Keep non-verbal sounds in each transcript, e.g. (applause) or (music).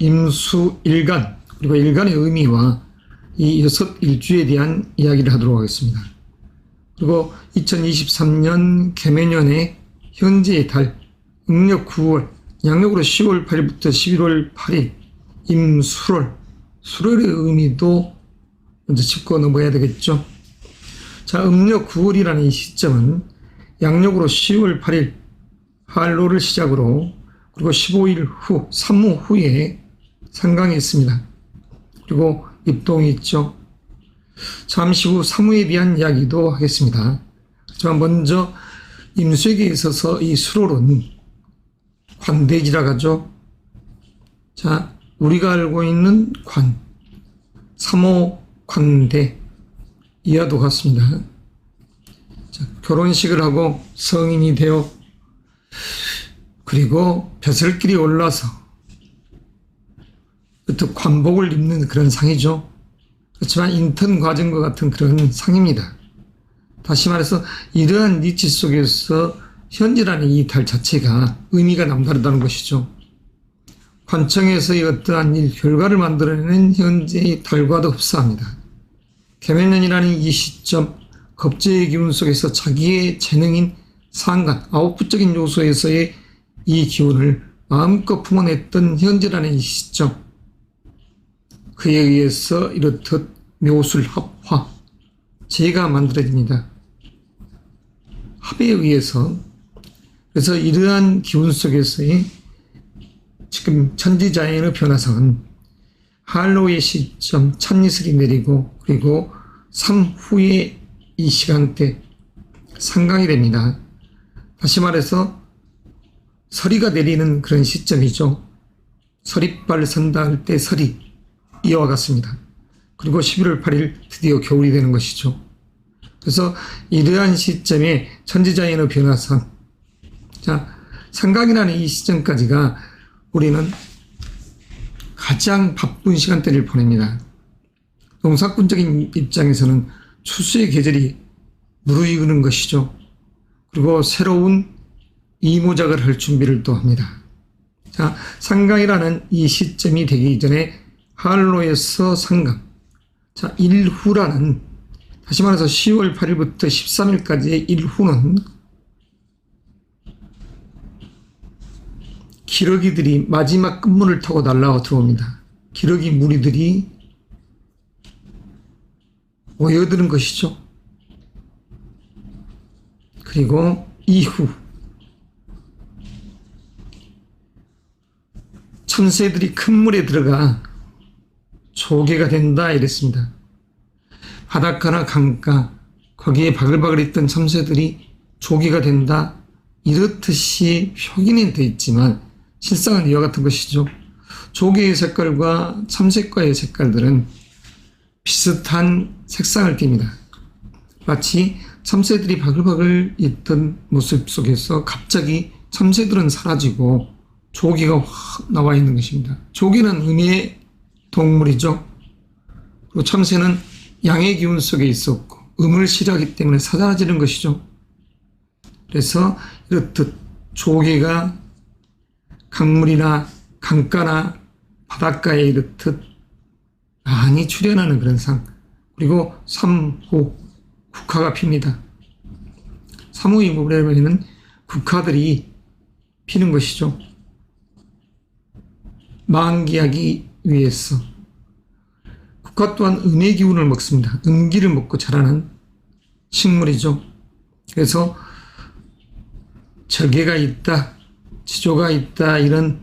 임수 일간 그리고 일간의 의미와 이 여섯 일주에 대한 이야기를 하도록 하겠습니다. 그리고 2023년 개매년의 현재의 달 음력 9월 양력으로 10월 8일부터 11월 8일 임수월 수월의 의미도 먼저 짚고 넘어야 되겠죠. 자, 음력 9월이라는 이 시점은 양력으로 10월 8일 한로를 시작으로 그리고 15일 후, 3무 후에 상강이 있습니다. 그리고 입동이 있죠. 잠시 후 사무에 대한 이야기도 하겠습니다. 하지만 먼저 임수에게 있어서 이 수롤은 관대지라 하죠. 자, 우리가 알고 있는 관, 삼호 관대 이하도 같습니다. 자, 결혼식을 하고 성인이 되어 그리고 벼슬길이 올라서 또 관복을 입는 그런 상이죠. 그렇지만 인턴 과정과 같은 그런 상입니다. 다시 말해서 이러한 니치 속에서 현재라는 이달 자체가 의미가 남다르다는 것이죠. 관청에서의 어떠한 일, 결과를 만들어내는 현재의 달과도 흡사합니다. 개면년이라는 이 시점, 겁제의 기운 속에서 자기의 재능인 상관, 아웃풋적인 요소에서의 이 기운을 마음껏 품어냈던 현재라는 이 시점, 그에 의해서 이렇듯 묘술 합화, 제가 만들어집니다. 합에 의해서 그래서 이러한 기운 속에서의 지금 천지자연의 변화상은 할로의 시점 찬이슬이 내리고 그리고 3후의 이 시간대 상강이 됩니다. 다시 말해서 서리가 내리는 그런 시점이죠. 서리발 선다 할 때 서리 이와 같습니다. 그리고 11월 8일 드디어 겨울이 되는 것이죠. 그래서 이러한 시점에 천지자연의 변화상 자 상강이라는 이 시점까지가 우리는 가장 바쁜 시간대를 보냅니다. 농사꾼적인 입장에서는 추수의 계절이 무르익는 것이죠. 그리고 새로운 이모작을 할 준비를 또 합니다. 자, 상강이라는 이 시점이 되기 전에 한로에서 상강. 자, 일후라는 다시 말해서 10월 8일부터 13일까지의 일후는 기러기들이 마지막 끝문을 타고 날아와 들어옵니다. 기러기 무리들이 모여드는 것이죠. 그리고 이후 참새들이 큰 물에 들어가 조개가 된다 이랬습니다. 바닷가나 강가 거기에 바글바글 있던 참새들이 조개가 된다 이렇듯이 표기는 되어 있지만 실상은 이와 같은 것이죠. 조개의 색깔과 참새과의 색깔들은 비슷한 색상을 띱니다. 마치 참새들이 바글바글 있던 모습 속에서 갑자기 참새들은 사라지고 조개가 확 나와 있는 것입니다. 조개는 음의 동물이죠. 그리고 참새는 양의 기운 속에 있었고 음을 싫어하기 때문에 사라지는 것이죠. 그래서 이렇듯 조개가 강물이나 강가나 바닷가에 이렇듯 많이 출현하는 그런 상. 그리고 3호 국화가 핍니다. 3호 이무에는 국화들이 피는 것이죠. 만기하기 위해서. 국화 또한 음의 기운을 먹습니다. 음기를 먹고 자라는 식물이죠. 그래서 절개가 있다, 지조가 있다, 이런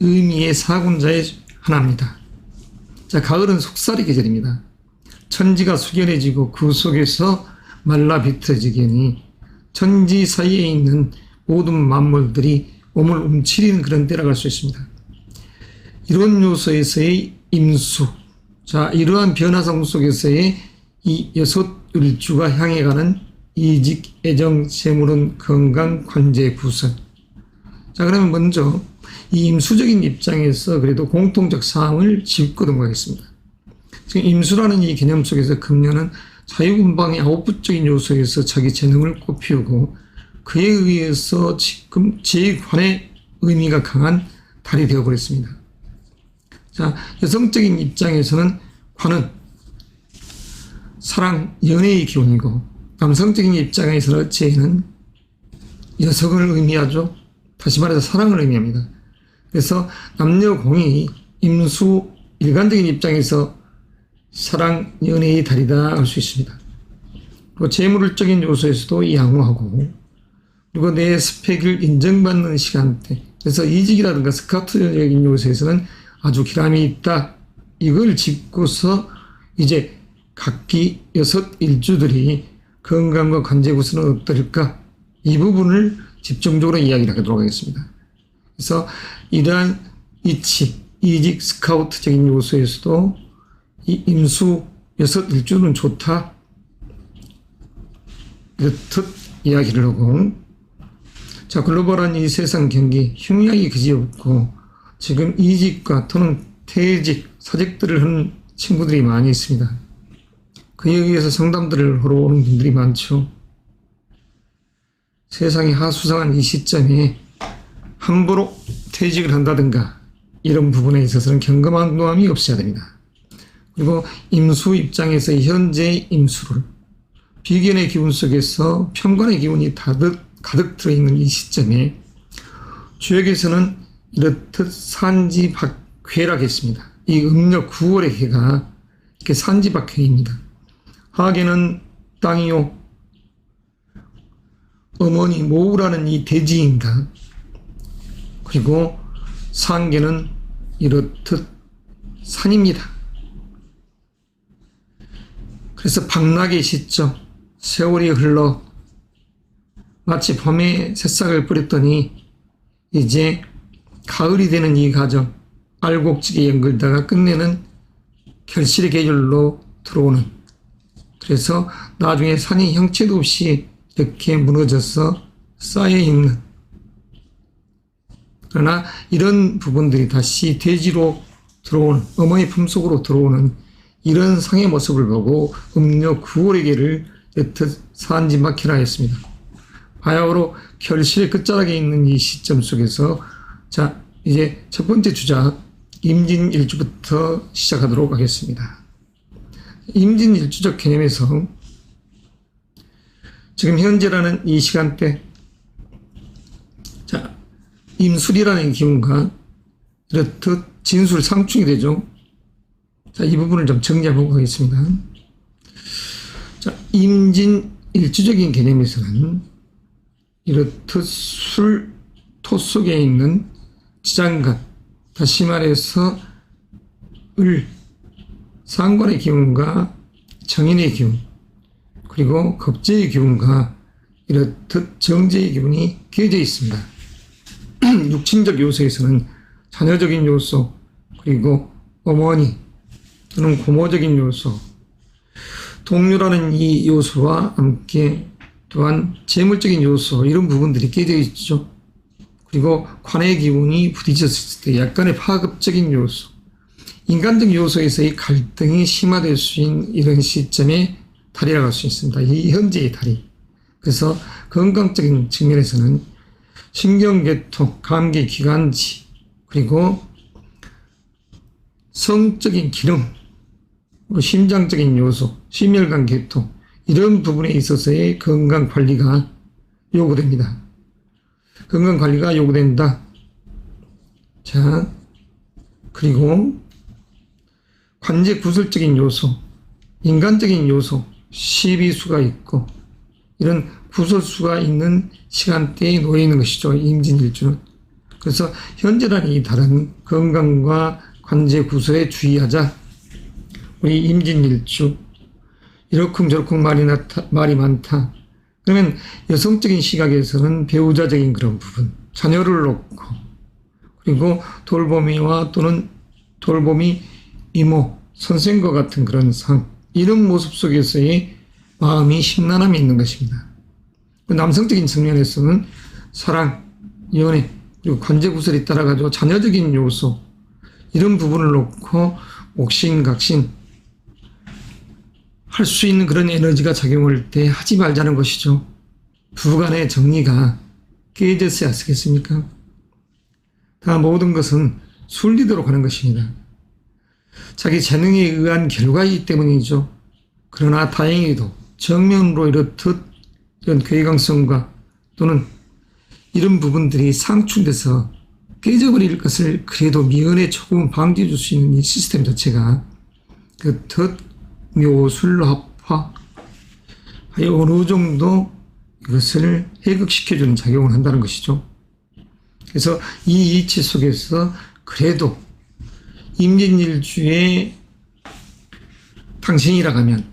의미의 사군자의 하나입니다. 자, 가을은 속살이 계절입니다. 천지가 숙연해지고 그 속에서 말라 비틀어지기니 천지 사이에 있는 모든 만물들이 몸을 움츠리는 그런 때라고 할 수 있습니다. 이런 요소에서의 임수, 자, 이러한 변화상 속에서의 이 여섯 일주가 향해 가는 이직, 애정, 재물은 건강, 관제, 구선. 자, 그러면 먼저 이 임수적인 입장에서 그래도 공통적 사항을 짚고 넘어가겠습니다. 지금 임수라는 이 개념 속에서 금년은 자유분방의 아웃풋적인 요소에서 자기 재능을 꽃피우고 그에 의해서 지금 제 관의 의미가 강한 달이 되어버렸습니다. 자, 여성적인 입장에서는 관은 사랑, 연애의 기운이고, 남성적인 입장에서는 재는 여성을 의미하죠. 다시 말해서 사랑을 의미합니다. 그래서 남녀 공이 임수 일관적인 입장에서 사랑, 연애의 달이다 할 수 있습니다. 그리고 재물적인 요소에서도 양호하고, 그리고 내 스펙을 인정받는 시간대. 그래서 이직이라든가 스카우트적인 요소에서는 아주 기람이 있다. 이걸 짚고서 이제 각기 여섯 일주들이 건강과 관제 구수는 어떨까? 이 부분을 집중적으로 이야기를 하도록 하겠습니다. 그래서 이러한 이치, 이직 스카우트적인 요소에서도 이 임수 여섯 일주는 좋다. 이렇듯 이야기를 하고 자 글로벌한 이 세상 경기 흉약이 그지없고 지금 이직과 또는 퇴직, 사직들을 하는 친구들이 많이 있습니다. 그에 의해서 상담들을 하러 오는 분들이 많죠. 세상이 하수상한 이 시점에 함부로 퇴직을 한다든가 이런 부분에 있어서는 경감한동함이 없어야 됩니다. 그리고 임수 입장에서 현재의 임수를 비견의 기운 속에서 편관의 기운이 가득, 가득 들어있는 이 시점에 주역에서는 이렇듯 산지 박회라겠습니다. 이 음력 9월의 해가 이렇게 산지 박회입니다. 하계는 땅이요. 어머니 모우라는 이 대지인가. 그리고 상계는 이렇듯 산입니다. 그래서 박락의 시점, 세월이 흘러 마치 봄에 새싹을 뿌렸더니 이제 가을이 되는 이 과정, 알곡지게 연결다가 끝내는 결실의 계절로 들어오는 그래서 나중에 산이 형체도 없이 이렇게 무너져서 쌓여 있는 그러나 이런 부분들이 다시 대지로 들어오는 어머니 품속으로 들어오는 이런 상의 모습을 보고 음력 9월의 계를 여튼 산지막히라 했습니다. 바야흐로 결실의 끝자락에 있는 이 시점 속에서 자 이제 첫 번째 주자 임진 일주부터 시작하도록 하겠습니다. 임진 일주적 개념에서 지금 현재라는 이 시간대 자 임술이라는 기운과 이렇듯 진술 상충이 되죠. 자, 이 부분을 좀 정리해보고 가겠습니다. 자, 임진 일주적인 개념에서는 이렇듯 술, 토 속에 있는 지장간, 다시 말해서 을, 상관의 기운과 정인의 기운, 그리고 겁재의 기운과 이렇듯 정제의 기운이 계져 있습니다. (clears throat) 육친적 요소에서는 자녀적인 요소, 그리고 어머니, 또는 고모적인 요소, 동료라는 이 요소와 함께 또한 재물적인 요소, 이런 부분들이 깨져 있죠. 그리고 관의 기운이 부딪혔을 때 약간의 파급적인 요소, 인간적 요소에서의 갈등이 심화될 수 있는 이런 시점에 달이라고 할 수 있습니다. 이 현재의 달이. 그래서 건강적인 측면에서는 신경계통, 감기 기관지, 그리고 성적인 기능, 뭐 심장적인 요소, 심혈관 계통 이런 부분에 있어서의 건강 관리가 요구됩니다. 건강 관리가 요구된다. 자, 그리고 관제 구설적인 요소, 인간적인 요소, 시비수가 있고 이런 구설수가 있는 시간대에 놓여 있는 것이죠. 임진일주는. 그래서 현재라는 이 다른 건강과 관제 구설에 주의하자. 우리 임진일주 이러쿵저러쿵 말이 나타, 말이 많다. 그러면 여성적인 시각에서는 배우자적인 그런 부분, 자녀를 놓고 그리고 돌보미와 또는 돌보미 이모, 선생과 같은 그런 상 이런 모습 속에서의 마음이 심란함이 있는 것입니다. 그 남성적인 측면에서는 사랑, 연애, 그리고 관제 구설이 따라가지고 자녀적인 요소 이런 부분을 놓고 옥신각신 할 수 있는 그런 에너지가 작용할 때 하지 말자는 것이죠. 부부간의 정리가 깨졌어야 하겠습니까? 다 모든 것은 순리대로 가는 것입니다. 자기 재능에 의한 결과이기 때문이죠. 그러나 다행히도 정면으로 이렇듯 이런 괴강성과 또는 이런 부분들이 상충돼서 깨져버릴 것을 그래도 미연에 조금 방지해 줄 수 있는 이 시스템 자체가 그뜻 묘술합화 어느 정도 이것을 해극시켜주는 작용을 한다는 것이죠. 그래서 이 이치 속에서 그래도 임진일주의 당신이라 하면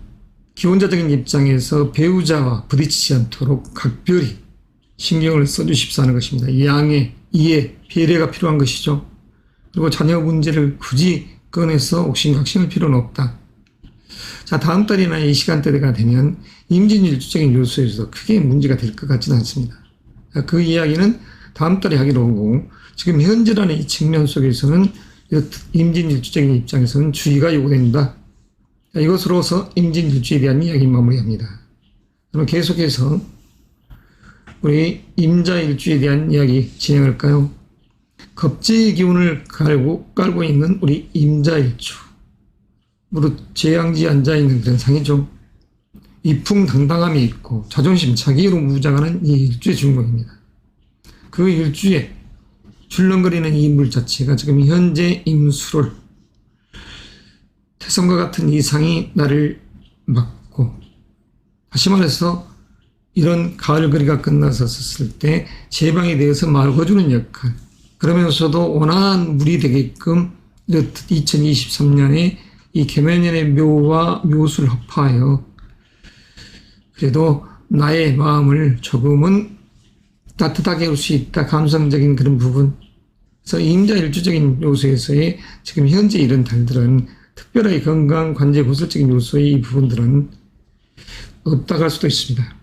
기혼자적인 입장에서 배우자와 부딪히지 않도록 각별히 신경을 써주십사 하는 것입니다. 이 양의 이해, 배려가 필요한 것이죠. 그리고 자녀 문제를 굳이 꺼내서 옥신각신할 필요는 없다. 자, 다음 달이나 이 시간대가 되면 임진일주적인 요소에서 크게 문제가 될 것 같지는 않습니다. 자, 그 이야기는 다음 달에 하기로 하고 지금 현재라는 이 측면 속에서는 임진일주적인 입장에서는 주의가 요구된다. 자, 이것으로서 임진일주에 대한 이야기 마무리합니다. 그럼 계속해서 우리 임자일주에 대한 이야기 진행할까요? 겁제의 기운을 깔고, 깔고 있는 우리 임자일주. 무릇 재앙지에 앉아있는 그런 상이죠. 이풍당당함이 있고 자존심, 자기로 무장하는 이 일주의 주인공입니다. 그 일주에 출렁거리는 이물 자체가 지금 현재 임수를 태성과 같은 이상이 나를 막고 다시 말해서 이런 가을 거리가 끝나섰을 때 제방에 대해서 막아주는 역할 그러면서도 원활한 물이 되게끔 2023년에 이 계면연의 묘와 묘술 합하여 그래도 나의 마음을 조금은 따뜻하게 할수 있다. 감성적인 그런 부분. 그래서 임자 일주적인 요소에서의 지금 현재 이런 달들은 특별하게 건강, 관제, 구설적인 요소의 이 부분들은 없다고 할 수도 있습니다.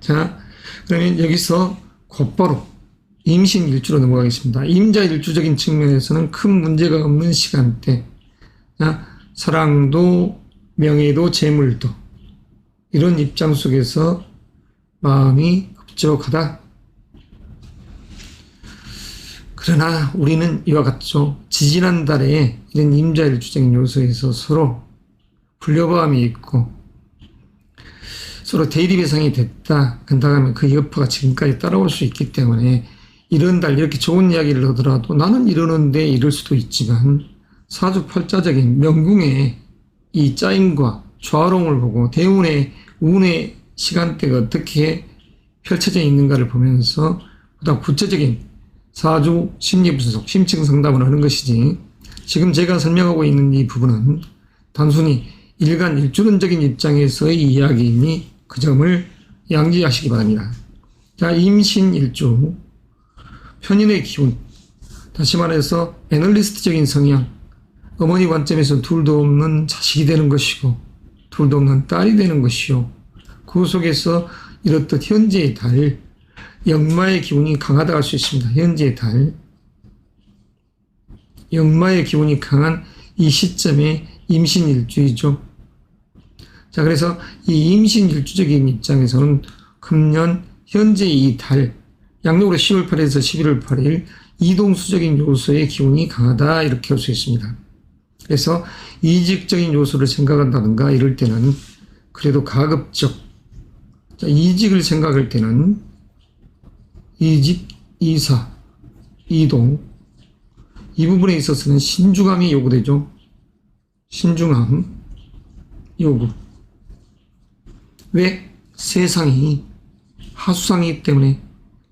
자, 그러면 여기서 곧바로 임신 일주로 넘어가겠습니다. 임자 일주적인 측면에서는 큰 문제가 없는 시간대. 자, 사랑도, 명예도, 재물도. 이런 입장 속에서 마음이 급적하다. 그러나 우리는 이와 같죠. 지지난 달에 이런 임자일주적인 요소에서 서로 불려보함이 있고 서로 대립 예상이 됐다. 근다하면 그 여파가 지금까지 따라올 수 있기 때문에 이런 달 이렇게 좋은 이야기를 하더라도 나는 이러는데 이럴 수도 있지만 사주팔자적인 명궁의 이 짜임과 좌롱을 보고 대운의 운의 시간대가 어떻게 펼쳐져 있는가를 보면서 보다 구체적인 사주 심리 분석, 심층 상담을 하는 것이지 지금 제가 설명하고 있는 이 부분은 단순히 일간 일주론적인 입장에서의 이야기이니 그 점을 양지하시기 바랍니다. 자, 임신 일주, 편인의 기운, 다시 말해서 애널리스트적인 성향, 어머니 관점에서 둘도 없는 자식이 되는 것이고, 둘도 없는 딸이 되는 것이요. 그 속에서 이렇듯 현재의 달, 역마의 기운이 강하다 할 수 있습니다. 현재의 달. 역마의 기운이 강한 이 시점에 임신 일주이죠. 자, 그래서 이 임신 일주적인 입장에서는 금년 현재 이 달, 양력으로 10월 8일에서 11월 8일 이동수적인 요소의 기운이 강하다 이렇게 할 수 있습니다. 그래서 이직적인 요소를 생각한다든가 이럴 때는 그래도 가급적 자, 이직을 생각할 때는 이직, 이사, 이동 이 부분에 있어서는 신중함이 요구되죠. 신중함 요구. 왜? 세상이 하수상이기 때문에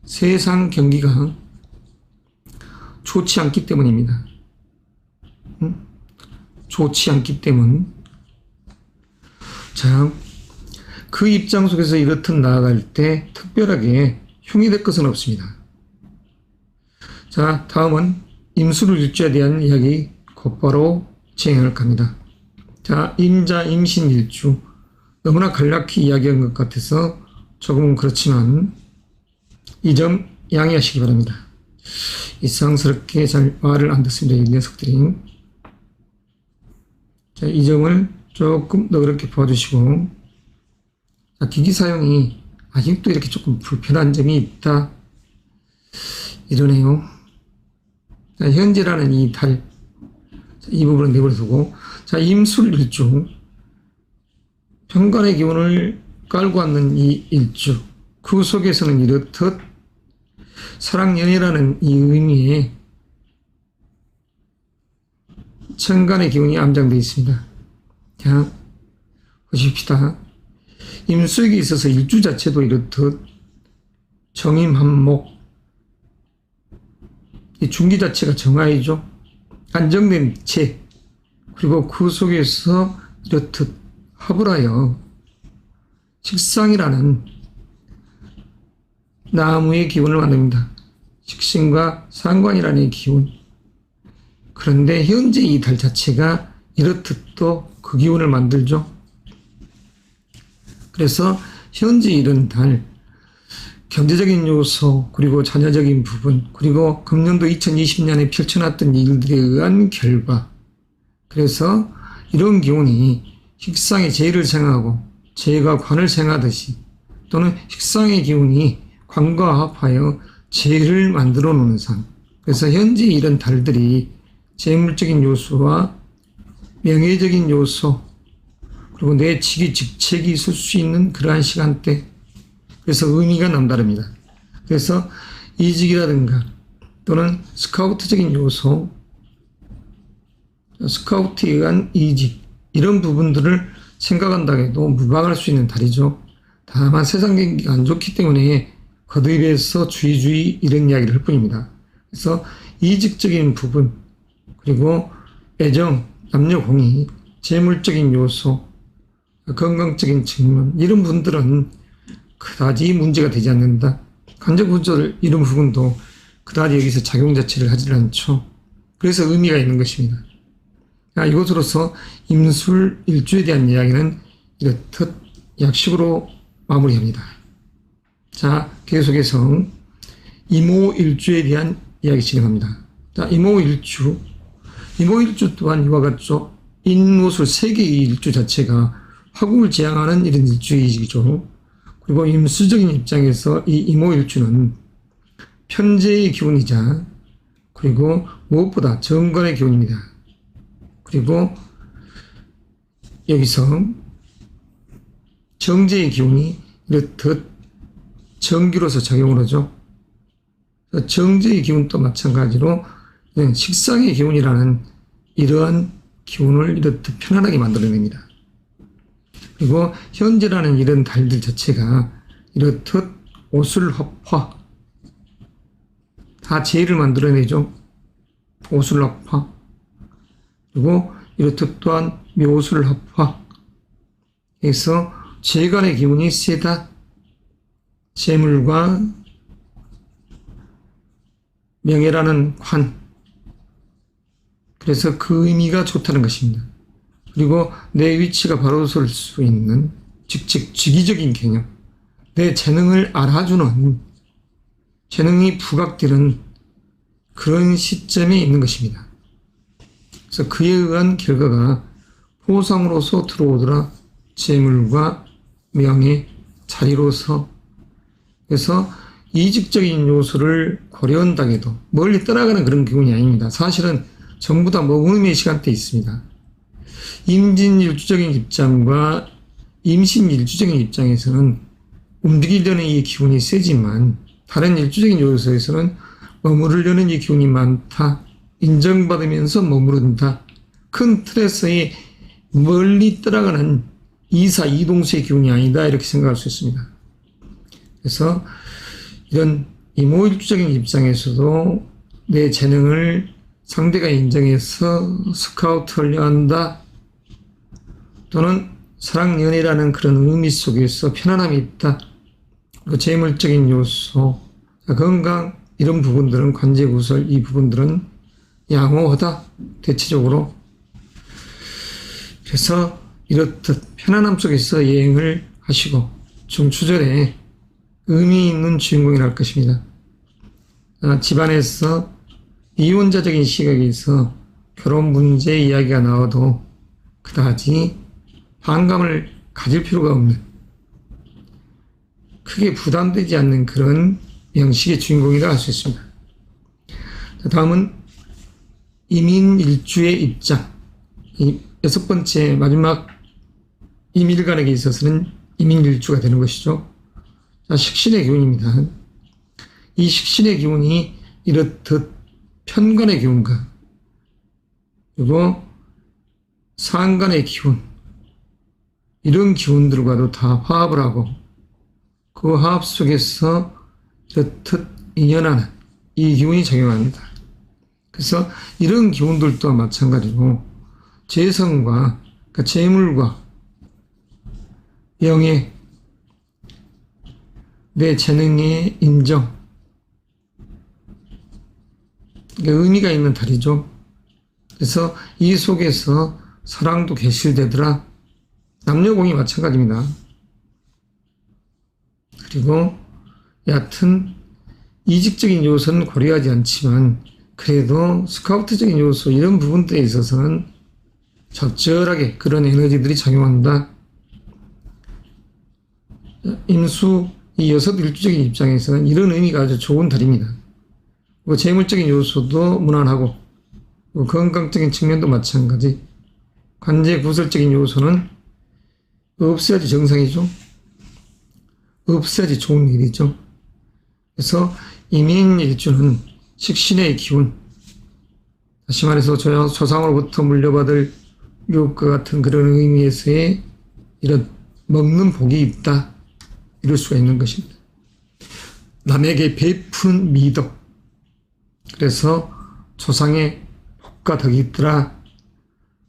세상 경기가 좋지 않기 때문입니다. 응? 좋지 않기 때문. 자, 그 입장 속에서 이렇듯 나아갈 때 특별하게 흉이 될 것은 없습니다. 자, 다음은 임수를 일주에 대한 이야기 곧바로 진행할 겁니다. 자, 임자 임신 일주. 너무나 간략히 이야기한 것 같아서 조금은 그렇지만 이 점 양해하시기 바랍니다. 이상스럽게 잘 말을 안 듣습니다. 이 녀석들이. 자, 이 점을 조금 너그럽게 봐주시고 자, 기기 사용이 아직도 이렇게 조금 불편한 점이 있다. 이러네요. 자, 현재라는 이 달. 이 부분은 내버려두고 자 임술 일주 평간의 기운을 깔고 앉는 이 일주 그 속에서는 이렇듯 사랑연이라는 이 의미에 천간의 기운이 암장되어 있습니다. 자, 보십시다. 임수에게 있어서 일주 자체도 이렇듯 정임한목 이 중기 자체가 정화이죠. 안정된 체 그리고 그 속에서 이렇듯 합을 하여 식상이라는 나무의 기운을 만듭니다. 식신과 상관이라는 이 기운. 그런데 현재 이 달 자체가 이렇듯 또 그 기운을 만들죠. 그래서 현재 이런 달, 경제적인 요소, 그리고 자녀적인 부분, 그리고 금년도 2020년에 펼쳐놨던 일들에 의한 결과. 그래서 이런 기운이 식상의 재를 생하고 재가 관을 생하듯이 또는 식상의 기운이 관과 합하여 재를 만들어 놓는 상. 그래서 현재 이런 달들이 재물적인 요소와 명예적인 요소, 그리고 내 직위 직책이 있을 수 있는 그러한 시간대. 그래서 의미가 남다릅니다. 그래서 이직이라든가 또는 스카우트적인 요소, 스카우트에 의한 이직, 이런 부분들을 생각한다 해도 무방할 수 있는 달이죠. 다만 세상 경기가 안 좋기 때문에 거듭에서 주의주의 이런 이야기를 할 뿐입니다. 그래서 이직적인 부분, 그리고 애정, 남녀 공의, 재물적인 요소, 건강적인 측면, 이런 분들은 그다지 문제가 되지 않는다. 간접구조를 이런 부분도 그다지 여기서 작용 자체를 하지 않죠. 그래서 의미가 있는 것입니다. 아, 이것으로서 임술 일주에 대한 이야기는 이렇듯 약식으로 마무리합니다. 자, 계속해서 이모 일주에 대한 이야기 진행합니다. 자, 이모 일주. 이모 일주 또한 이와 같죠. 인모술 세계의 일주 자체가 화국을 지향하는 이런 일주이죠. 그리고 임수적인 입장에서 이 이모 일주는 편재의 기운이자 그리고 무엇보다 정관의 기운입니다. 그리고 여기서 정제의 기운이 이렇듯 정기로서 작용을 하죠. 정제의 기운도 마찬가지로 식상의 기운이라는 이러한 기운을 이렇듯 편안하게 만들어냅니다. 그리고 현재라는 이런 달들 자체가 이렇듯 옷을 합화 다 재를 만들어내죠. 옷을 합화 그리고 이렇듯 또한 묘술 합화 해서 재간의 기운이 세다 재물과 명예라는 관 그래서 그 의미가 좋다는 것입니다. 그리고 내 위치가 바로 설 수 있는 즉즉 주기적인 개념 내 재능을 알아주는 재능이 부각되는 그런 시점에 있는 것입니다. 그래서 그에 의한 결과가 포상으로서 들어오더라 재물과 명예 자리로서 그래서 이직적인 요소를 고려한다 해도 멀리 떠나가는 그런 기운이 아닙니다. 사실은 전부 다 머금의 시간대에 있습니다. 임진일주적인 입장과 임신일주적인 입장에서는 움직이려는 이 기운이 세지만 다른 일주적인 요소에서는 머무르려는 이 기운이 많다. 인정받으면서 머무른다. 큰 틀에서의 멀리 떠나가는 이사 이동수의 기운이 아니다. 이렇게 생각할 수 있습니다. 그래서 이런 이모일주적인 입장에서도 내 재능을 상대가 인정해서 스카우트 하려 한다. 또는 사랑연애라는 그런 의미 속에서 편안함이 있다. 그 재물적인 요소, 건강, 이런 부분들은 관제구설, 이 부분들은 양호하다. 대체적으로. 그래서 이렇듯 편안함 속에서 여행을 하시고 중추절에 의미 있는 주인공이랄 것입니다. 아, 집안에서 이혼자적인 시각에서 결혼 문제 이야기가 나와도 그다지 반감을 가질 필요가 없는 크게 부담되지 않는 그런 명식의 주인공이라 할 수 있습니다. 다음은 이민 일주의 입장. 이 여섯 번째 마지막 이민간에게 있어서는 이민 일주가 되는 것이죠. 자, 식신의 기운입니다. 이 식신의 기운이 이렇듯 편관의 기운과 그리고 상관의 기운 이런 기운들과도 다 화합을 하고 그 화합 속에서 이렇듯 인연하는 이 기운이 작용합니다. 그래서 이런 기운들 또한 마찬가지고 재성과 그러니까 재물과 영예 내 재능의 인정 그러니까 의미가 있는 달이죠. 그래서 이 속에서 사랑도 개실되더라. 남녀공이 마찬가지입니다. 그리고 얕은 이직적인 요소는 고려하지 않지만 그래도 스카우트적인 요소 이런 부분들에 있어서는 적절하게 그런 에너지들이 작용한다. 인수 이 여섯 일주적인 입장에서는 이런 의미가 아주 좋은 달입니다. 뭐 재물적인 요소도 무난하고 뭐 건강적인 측면도 마찬가지 관제 구설적인 요소는 없어야지 정상이죠. 없어야지 좋은 일이죠. 그래서 이민일주는 식신의 기운 다시 말해서 조- 조상으로부터 물려받을 유혹과 같은 그런 의미에서의 이런 먹는 복이 있다 이럴 수가 있는 것입니다. 남에게 베푼 미덕 그래서 조상의 복과 덕이 있더라.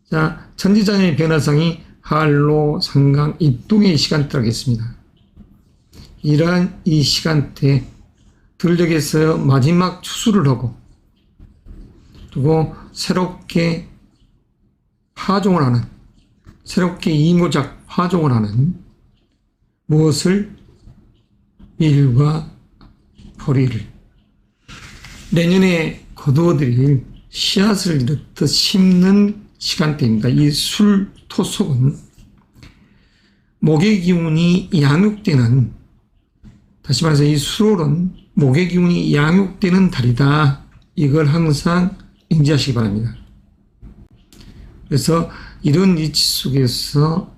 자, 천지자의 변화상이 한로, 상강, 입동의 시간대라겠습니다. 이러한 이 시간대에 들녘에서 마지막 추수를 하고 그리고 새롭게 파종을 하는 새롭게 이모작 파종을 하는 무엇을 밀과 보리를 내년에 거두어들일 씨앗을 이렇듯 심는 시간대입니다. 이 술 토속은 목의 기운이 양육되는 다시 말해서 이 수롤은 목의 기운이 양육되는 달이다. 이걸 항상 인지하시기 바랍니다. 그래서 이런 이치 속에서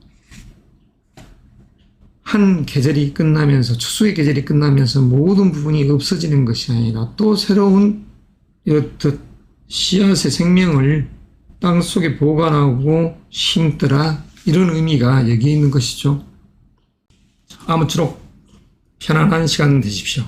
한 계절이 끝나면서 추수의 계절이 끝나면서 모든 부분이 없어지는 것이 아니라 또 새로운 이렇듯 씨앗의 생명을 땅 속에 보관하고 심더라 이런 의미가 여기 있는 것이죠. 아무쪼록 편안한 시간 되십시오.